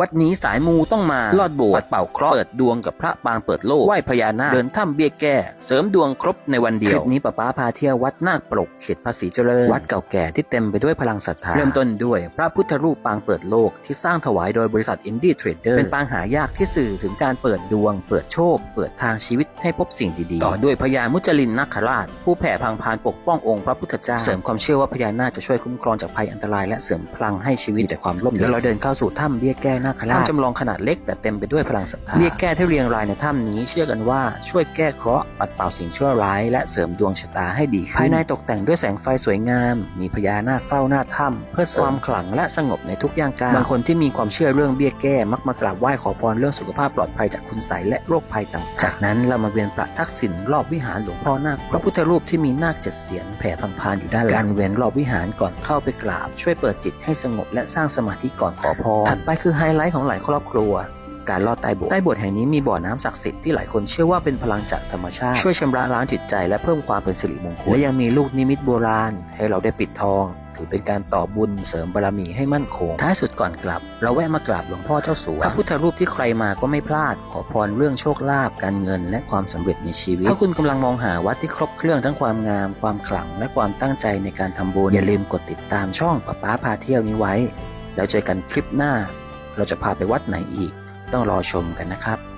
วัดนี้สายมูต้องมา ลอดโบสถ์วัดเป่าเคราะห์เปิดดวงกับพระปางเปิดโลกไหว้พญานาคเดินถ้ำเบี้ยแก้ เสริมดวงครบในวันเดียวคลิปนี้ป้าป้าพาเที่ยววัดนาคปรกเขตภาษีเจริญวัดเก่าแก่ที่เต็มไปด้วยพลังศรัทธาเริ่มต้นด้วย พระพุทธรูปปางเปิดโลกที่สร้างถวายโดยบริษัทอินดี้เทรดเดอร์เป็นปางหายากที่สื่อถึงการเปิดดวง เปิดโชค เปิดทางชีวิตให้พบสิ่งดีๆ ต่อด้วยพญามุจลินนาคราช ผู้แผ่พังพานปกป้ององค์พระพุทธเจ้าเสริมความเชื่อว่าพญานาคจะช่วยคุ้มครองจากภัยอันตรายและเสริมพลังให้ชีวิตจากความร่มเย็นเราเดินเข้าสู่ถ้ำเบี้ยแก้นาคราชถ้ำจำลองขนาดเล็กแต่เต็มไปด้วยพลังศรัทธาเบี้ยแก้ที่เรียงรายในถ้ำนี้เชื่อกันว่าช่วยแก้เคราะห์ปัดเป่าสิ่งชั่วร้าย และเสริมดวงชะตาให้ดีขึ้นภายในตกแต่งด้วยแสงไฟสวยงาม มีพญานาคเฝ้าหน้าถ้ำเพื่อความขลังและสงบในทุกย่างก้าวบางคนที่มีความเชื่อเรื่องเบี้ยแก้มักมากราบไหว้ขอพรเรื่องสุขภาพปลอดภัยจากคุณไสยและโรคภัยต่างๆจากนั้นเรามาเวียนประทักษิณรอบวิหารหลวงพ่อนาคพระพุทธรูปที่มีนาคเจ็ดเสียนแผ่พังพานอยู่ด้านหลังการเวียนรอบวิหารก่อนเข้าไปกราบ ช่วยเปิดจิตให้สงบและสร้างสมาธิก่อนขอพรถัดไปคือไฮไลท์ของหลายครอบครัว การลอดใต้โบสถ์ใต้โบสถ์แห่งนี้มีบ่อน้ำศักดิ์สิทธิ์ที่หลายคนเชื่อว่าเป็นพลังจากธรรมชาติ ช่วยชำระล้างจิตใจและเพิ่มความเป็นสิริมงคลและยังมีลูกนิมิตโบราณ ให้เราได้ปิดทอง ถือเป็นการต่อบุญเสริมบารมีให้มั่นคงท้ายสุดก่อนกลับ เราแวะมากราบหลวงพ่อเจ้าสัวพระพุทธรูปที่ใครมาก็ไม่พลาด ขอพรเรื่องโชคลาภการเงินและความสำเร็จในชีวิตถ้าคุณกำลังมองหาวัดที่ครบเครื่องทั้งความงามความขลังและความตั้งใจในการทำบุญอย่าลืมกดติดตามช่องป้าป้าพาเที่ยวนี้ไว้แล้วเจอกันคลิปหน้า เราจะพาไปวัดไหนอีก ต้องรอชมกันนะครับ